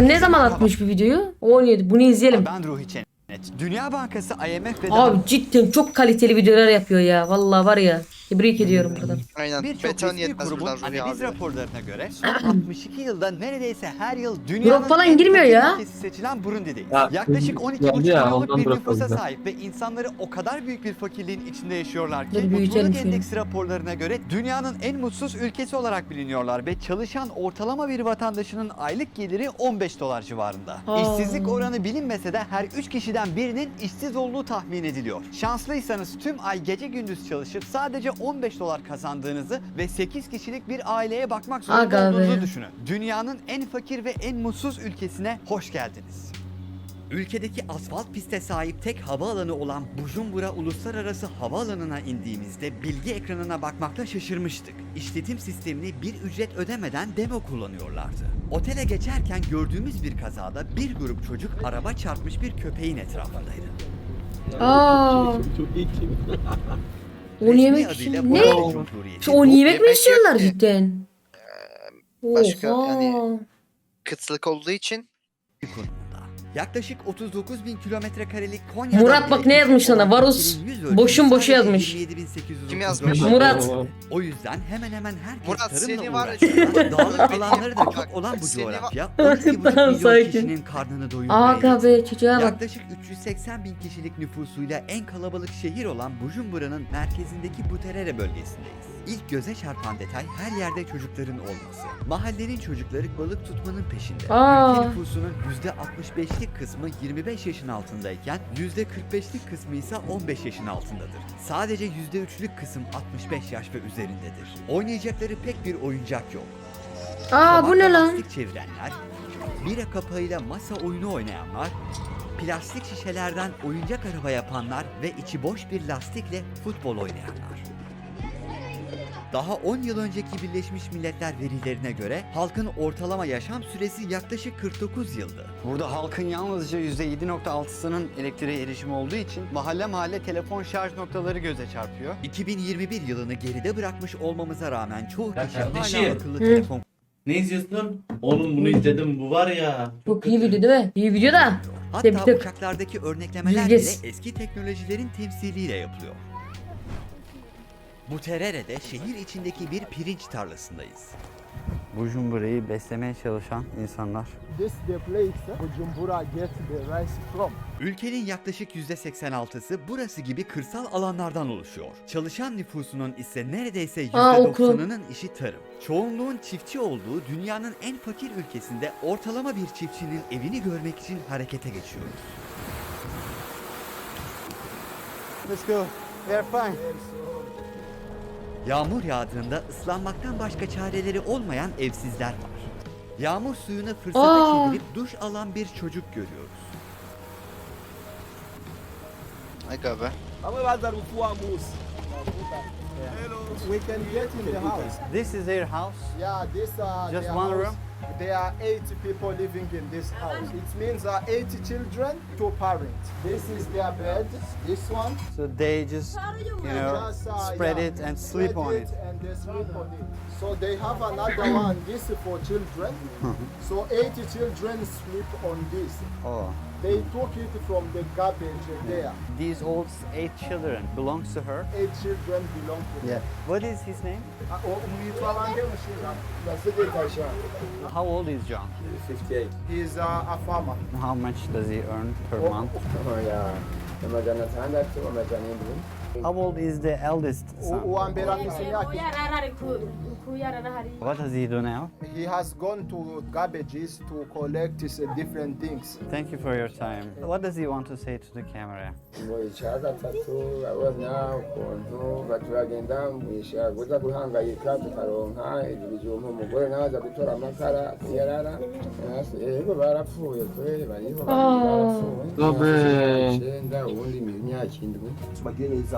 ne zaman atmış bir videoyu? 17. Bunu izleyelim. Ben Ruhi Çenet. Dünya Bankası, IMF ve Abi cidden çok kaliteli videolar yapıyor ya. Vallahi var ya. Tebrik ediyorum buradan. Aynen. Birçok Beton resmi yetmez buradan Ruhi analiz abi. raporlarına göre son 62 yılda neredeyse her yıl dünyanın falan en girmiyor fakir ya. ülkesi seçilen Burundi'deyiz. Ya, Yaklaşık geldi 12,5 ya, milyonluk ondan bir bırak nüfusa sahip ve insanları o kadar büyük bir fakirliğin içinde yaşıyorlar Dur, ki büyütelim mutluluk şöyle. endeksi raporlarına göre dünyanın en mutsuz ülkesi olarak biliniyorlar ve çalışan ortalama bir vatandaşının aylık geliri 15 dolar civarında. Aa. İşsizlik oranı bilinmese de her 3 kişiden birinin işsiz olduğu tahmin ediliyor. Şanslıysanız tüm ay gece gündüz çalışıp sadece 15 dolar kazandığınızı ve 8 kişilik bir aileye bakmak zorunda Aga be. olduğunuzu düşünün. Dünyanın en fakir ve en mutsuz ülkesine hoş geldiniz. Ülkedeki asfalt piste sahip tek havaalanı olan Bujumbura Uluslararası Havaalanı'na indiğimizde bilgi ekranına bakmakta şaşırmıştık. İşletim sistemini bir ücret ödemeden demo kullanıyorlardı. Otele geçerken gördüğümüz bir kazada bir grup çocuk araba çarpmış bir köpeğin etrafındaydı. Aa. Çok iyi ki. Onu Resmi yemek adıyla için. Ne? Cumhuriyeti. Onu yemek mi Yemek istiyorlar yok ki. cidden? başka Oha. yani- Kıtlık olduğu için. Yaklaşık 39 bin kilometre karelik Konya'dan Murat bak ne yazmış sana? Varus boşun boşu yazmış. 27.834 Kim yazmış? Murat. O yüzden hemen hemen herkes Murat, tarımla seni var- uğraşan, dağlık alanları da çok olan bu seni var- coğrafya 12,5 Tamam, milyon sakin. kişinin karnını doyurmaya Aga be çocuğa bak. Yaklaşık 380 bin kişilik nüfusuyla en kalabalık şehir olan Bujumbura'nın merkezindeki Buterere bölgesindeyiz. İlk göze çarpan detay her yerde çocukların olması. Mahallenin çocukları balık tutmanın peşinde. Aa. Ülke nüfusunun %65'lik kısmı 25 yaşın altındayken %45'lik kısmı ise 15 yaşın altındadır. Sadece %3'lük kısım 65 yaş ve üzerindedir. Oynayacakları pek bir oyuncak yok. Aa bu ne lan? Çevirenler, bira kapağıyla masa oyunu oynayanlar, plastik şişelerden oyuncak araba yapanlar ve içi boş bir lastikle futbol oynayanlar. Daha 10 yıl önceki Birleşmiş Milletler verilerine göre halkın ortalama yaşam süresi yaklaşık 49 yıldı. Burada halkın yalnızca %7.6'sının elektriğe erişimi olduğu için mahalle mahalle telefon şarj noktaları göze çarpıyor. 2021 yılını geride bırakmış olmamıza rağmen çoğu Ya kişi hala kardeşim. akıllı Hı. telefon Ne izliyorsun? Oğlum bunu izledim bu var ya. Çok iyi video değil mi? İyi video da. Hatta Tebrik ederim. uçaklardaki örneklemeler bile eski teknolojilerin temsiliyle yapılıyor. Bu Terere'de şehir içindeki bir pirinç tarlasındayız. Bujumbura'yı beslemeye çalışan insanlar. This the place Bujumbura get the rice from. Ülkenin yaklaşık %86'sı burası gibi kırsal alanlardan oluşuyor. Çalışan nüfusunun ise neredeyse Aa, okul. %90'ının işi tarım. Çoğunluğun çiftçi olduğu dünyanın en fakir ülkesinde ortalama bir çiftçinin evini görmek için harekete geçiyoruz. Let's go. We're fine. Yağmur yağdığında ıslanmaktan başka çareleri olmayan evsizler var. Yağmur suyunu fırsata Aa. çevirip duş alan bir çocuk görüyoruz. Aga be. We can get in the house. This is their house. Yeah, this uh, Just their one house. room? There are 80 people living in this house. It means uh, eight children, two parents. This is their bed. This one. So they just, you know, Just, uh, spread yeah, it and sleep spread on it. And they sleep on it. So they have another one. This is for children. so 80 children sleep on this. Oh. They took it from the garbage there. These old eight children belongs to her. Eight children belong to Yeah. What is his name? Uh, oh, ndasegetasha How old is John? 58. he is uh, a farmer How much does he earn per Oh, month? amajana indwi How old is the eldest son? uwa mbere afise imyaka What does he do now? he has gone to garbages to collect his, uh, different things Thank you for your time. What does he want to say to the camera? ngo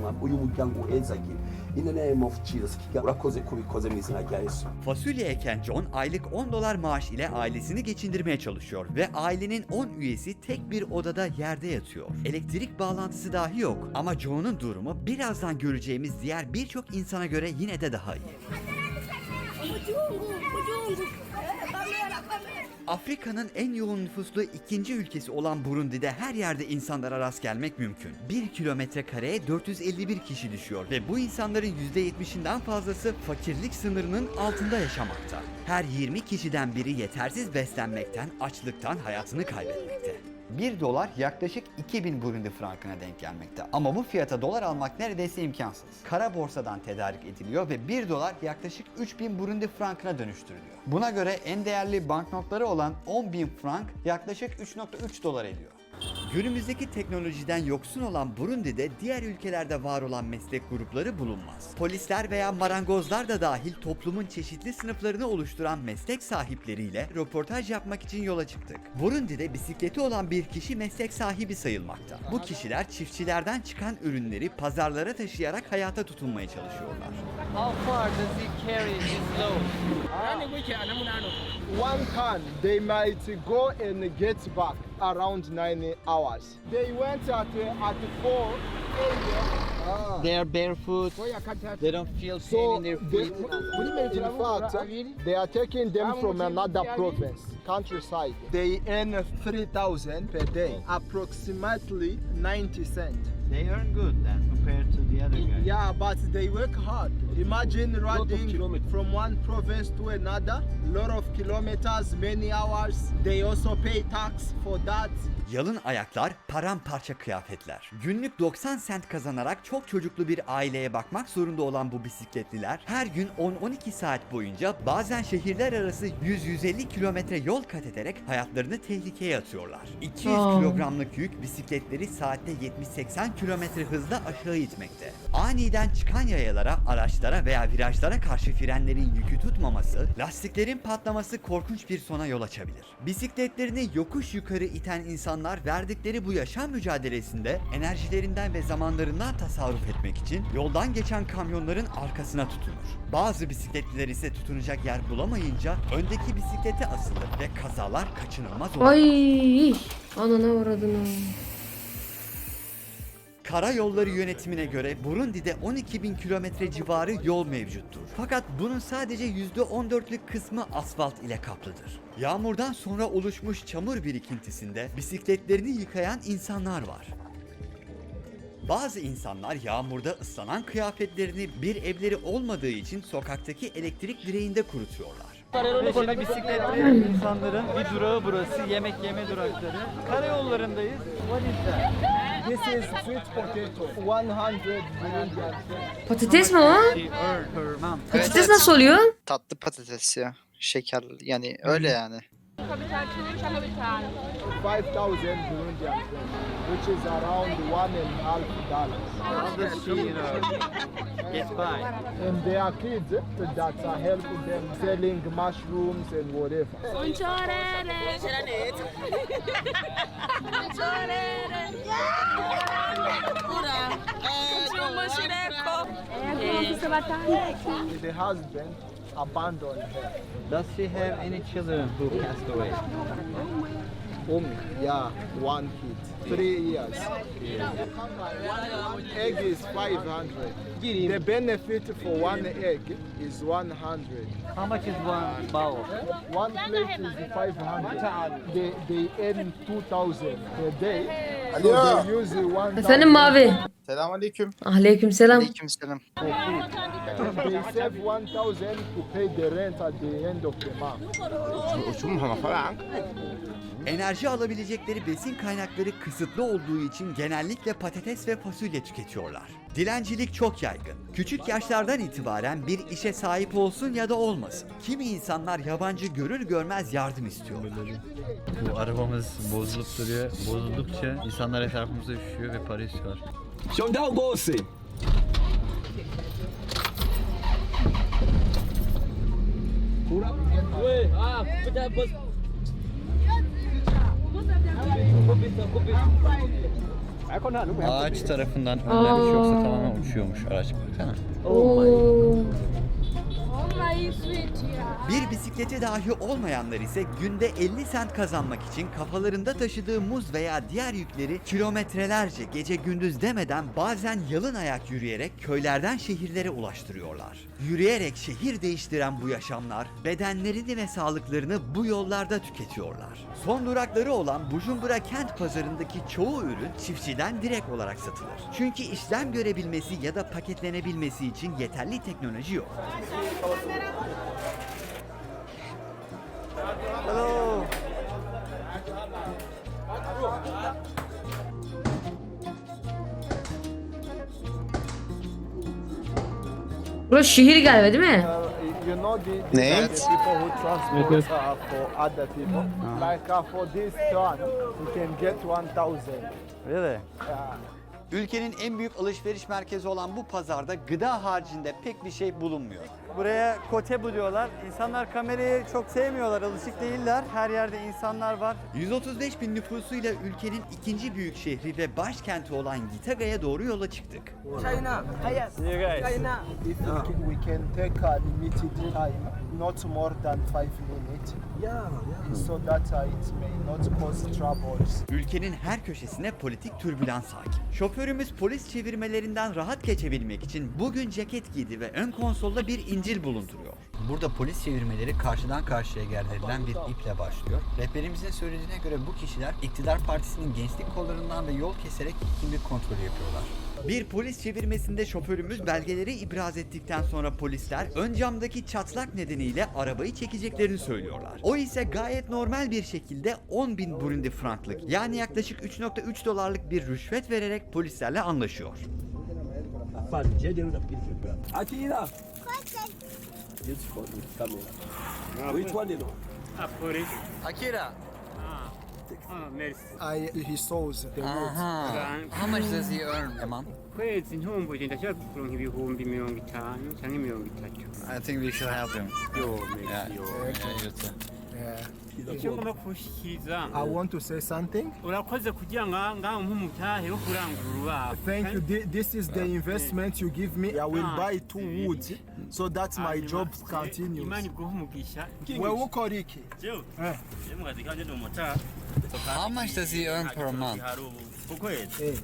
mama uyu muryango uhezagire in the name of Jesus urakoze kubikoze mu izina rya Yesu Fasulye eken John aylık 10 dolar maaş ile ailesini geçindirmeye çalışıyor ve ailenin 10 üyesi tek bir odada yerde yatıyor. Elektrik bağlantısı dahi yok ama John'un durumu birazdan göreceğimiz diğer birçok insana göre yine de daha iyi. Afrika'nın en yoğun nüfuslu ikinci ülkesi olan Burundi'de her yerde insanlara rast gelmek mümkün. 1 kilometre kareye 451 kişi düşüyor ve bu insanların %70'inden fazlası fakirlik sınırının altında yaşamakta. Her 20 kişiden biri yetersiz beslenmekten, açlıktan hayatını kaybetmekte. 1 dolar yaklaşık 2000 Burundi frankına denk gelmekte. Ama bu fiyata dolar almak neredeyse imkansız. Kara borsadan tedarik ediliyor ve 1 dolar yaklaşık 3000 Burundi frankına dönüştürülüyor. Buna göre en değerli banknotları olan 10.000 frank yaklaşık 3.3 dolar ediyor. Günümüzdeki teknolojiden yoksun olan Burundi'de diğer ülkelerde var olan meslek grupları bulunmaz. Polisler veya marangozlar da dahil toplumun çeşitli sınıflarını oluşturan meslek sahipleriyle röportaj yapmak için yola çıktık. Burundi'de bisikleti olan bir kişi meslek sahibi sayılmakta. Bu kişiler çiftçilerden çıkan ürünleri pazarlara taşıyarak hayata tutunmaya çalışıyorlar. One can, they might go and get back around nine hours. They went at uh, at four a.m. They are barefoot. They don't feel pain So in their they, feet. in fact, they are taking them from another province, countryside. They earn 3,000 per day, approximately 90 cents. They earn good then compared to the other guys. Yeah, but they work hard. Imagine riding from one province to another, lot of kilometers, many hours. They also pay tax for that. Yalın ayaklar, paramparça kıyafetler. Günlük 90 sent kazanarak çok çocuklu bir aileye bakmak zorunda olan bu bisikletliler her gün 10-12 saat boyunca bazen şehirler arası 100-150 kilometre yol kat ederek hayatlarını tehlikeye atıyorlar. 200 Aa. kilogramlık yük bisikletleri saatte 70-80 kilometre hızla aşağı itmekte. Aniden çıkan yayalara, araçlara veya virajlara karşı frenlerin yükü tutmaması, lastiklerin patlaması korkunç bir sona yol açabilir. Bisikletlerini yokuş yukarı iten insanlar verdikleri bu yaşam mücadelesinde enerjilerinden ve zamanlarından tasarruf etmek için yoldan geçen kamyonların arkasına tutunur. Bazı bisikletliler ise tutunacak yer bulamayınca öndeki bisiklete asılır ve kazalar kaçınılmaz olur. Ay anana uğradın Karayolları yönetimine göre Burundi'de 12 bin kilometre civarı yol mevcuttur. Fakat bunun sadece %14'lük kısmı asfalt ile kaplıdır. Yağmurdan sonra oluşmuş çamur birikintisinde bisikletlerini yıkayan insanlar var. Bazı insanlar yağmurda ıslanan kıyafetlerini bir evleri olmadığı için sokaktaki elektrik direğinde kurutuyorlar. Şimdi bisikletli insanların bir durağı burası. Yemek yeme durakları. Karayollarındayız. What is that? This is sweet potato, 100 Burundian francs. Patates mi o? Patates evet. nasıl oluyor? Tatlı patates ya. Şeker yani öyle yani. 5,000 Burundian francs, which is around one and a half dollars. How does she, you know, get by? And there are kids that are helping them selling mushrooms and whatever. The husband abandoned her. Does she have any children who passed away? Um, yeah, one kid, three years. Egg is 500. The benefit for one egg is 100. How much is one bowl? One plate is 500. They, they earn 2,000 per day. 1,000 Efendim mavi. Selamünaleyküm. Aleyküm selam. Aleykümselam. They save 1,000 to Enerji alabilecekleri besin kaynakları kısıtlı olduğu için genellikle patates ve fasulye tüketiyorlar. Dilencilik çok yaygın. Küçük yaşlardan itibaren bir işe sahip olsun ya da olmasın. Kimi insanlar yabancı görür görmez yardım istiyor. Bu arabamız bozulup duruyor. Bozuldukça insanlar etrafımıza üşüyor ve para istiyorlar. Shondao Gose. Ağaç tarafından önlemiş yoksa tamamen uçuyormuş araç. Baksana. Oo. Bir bisikleti dahi olmayanlar ise günde 50 sent kazanmak için kafalarında taşıdığı muz veya diğer yükleri kilometrelerce gece gündüz demeden bazen yalın ayak yürüyerek köylerden şehirlere ulaştırıyorlar. Yürüyerek şehir değiştiren bu yaşamlar bedenlerini ve sağlıklarını bu yollarda tüketiyorlar. Son durakları olan Bujumbura kent pazarındaki çoğu ürün çiftçiden direkt olarak satılır. Çünkü işlem görebilmesi ya da paketlenebilmesi için yeterli teknoloji yok. Burası şehir galiba değil mi? You know the, Ne? the people who transport uh, for other people. Like uh, for this ton, you can get 1,000. Really? Ülkenin en büyük alışveriş merkezi olan bu pazarda gıda haricinde pek bir şey bulunmuyor. Buraya kotebu diyorlar. İnsanlar kamerayı çok sevmiyorlar, alışık değiller. Her yerde insanlar var. 135 bin nüfusuyla ülkenin ikinci büyük şehri ve başkenti olan Gitaga'ya doğru yola çıktık. Guys. if we can, we can take a limited time, not more than five minutes. Yeah, yeah. So that uh, it may not cause troubles. Ülkenin her köşesine politik türbülans hakim. Şoförümüz polis çevirmelerinden rahat geçebilmek için bugün ceket giydi ve ön konsolda bir incil bulunduruyor. Burada polis çevirmeleri karşıdan karşıya gerdirilen bir iple başlıyor. Rehberimizin söylediğine göre bu kişiler iktidar partisinin gençlik kollarından ve yol keserek kimlik kontrolü yapıyorlar. Bir polis çevirmesinde şoförümüz belgeleri ibraz ettikten sonra polisler ön camdaki çatlak nedeniyle arabayı çekeceklerini söylüyorlar. O ise gayet normal bir şekilde 10 bin Burundi franklık yani yaklaşık 3.3 dolarlık bir rüşvet vererek polislerle anlaşıyor. Akira. It's Ah, for the camera. Which one you know? Akira, I, he saws the road. how much does he earn a month? kwezi ntumbuye ndashaka kuronka ibihumbi mirongo itanu cyangwa mirongo itatu I think we should help him. yo Yeah. yo Yeah, you too. Yeah. icyo ngomba kushikiriza I want to say something. urakoze kugira ngo ngaho nk'umutahe wo kurangura urubaho Thank you. Thi- This is the investment you give me. I will buy two woods so that my job continues. imana iguha umugisha Wewe uko riki? Eh. How much does he earn per month? Eh,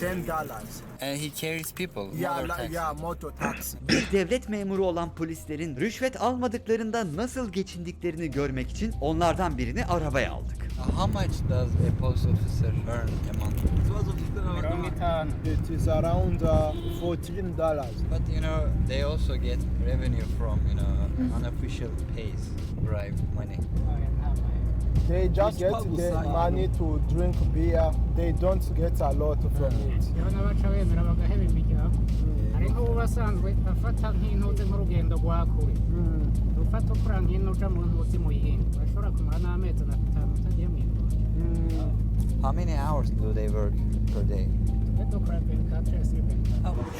ten dollars. And he carries people. Yeah, motor la, taxi. yeah, motor taxi. Bir devlet memuru olan polislerin rüşvet almadıklarında nasıl geçindiklerini görmek için onlardan birini arabaya aldık. How much does a post officer earn a month? It is around uh, fourteen dollars. But you know, they also get revenue from, you know, unofficial pays, bribe money. They just get the money to drink beer. They don't get a lot from it. urabona baca bemera bagaheba imiryango hari nk'ubu basanzwe bafata nk'intuze nk'urugendo rwa kure ufata ukura nk'ino uja mu ntuzi mu yindi bashobora kumara n'amezi atanu utagiye mu yindi How many hours do they work per day?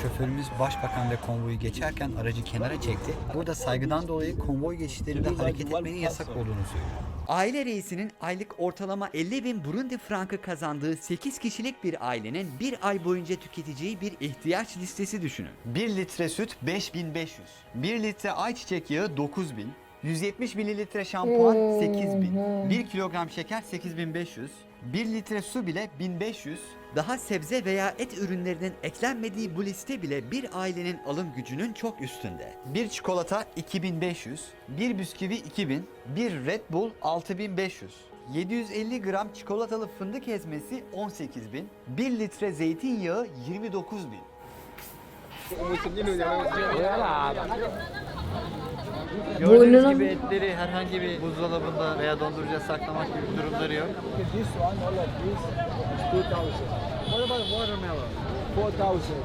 Şoförümüz başbakan ve konvoyu geçerken aracı kenara çekti. Burada saygıdan dolayı konvoy geçişlerinde hareket etmenin yasak olduğunu söylüyor. Aile reisinin aylık ortalama 50 bin Burundi frankı kazandığı 8 kişilik bir ailenin bir ay boyunca tüketeceği bir ihtiyaç listesi düşünün. 1 litre süt 5500, 1 litre ayçiçek yağı 9000, 170 mililitre şampuan 8000, 1 kilogram şeker 8500, 1 litre su bile 1500. Daha sebze veya et ürünlerinin eklenmediği bu liste bile bir ailenin alım gücünün çok üstünde. Bir çikolata 2500, bir bisküvi 2000, bir Red Bull 6500. 750 gram çikolatalı fındık ezmesi 18.000, 1 litre zeytinyağı 29.000. Gördüğünüz gibi etleri herhangi bir buzdolabında veya dondurucuda saklamak gibi durumları yok. This one, all of this is two thousand. What about watermelon? Four thousand.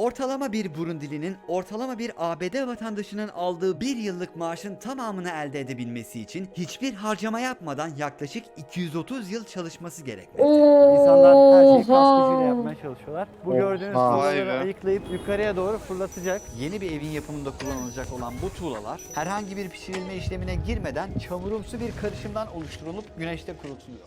Ortalama bir Burundilinin ortalama bir ABD vatandaşının aldığı bir yıllık maaşın tamamını elde edebilmesi için hiçbir harcama yapmadan yaklaşık 230 yıl çalışması gerekmekte. İnsanlar her şeyi kas gücüyle Oha. yapmaya çalışıyorlar. Bu gördüğünüz Vay tuğlaları be. ayıklayıp yukarıya doğru fırlatacak. Yeni bir evin yapımında kullanılacak olan bu tuğlalar herhangi bir pişirilme işlemine girmeden çamurumsu bir karışımdan oluşturulup güneşte kurutuluyor.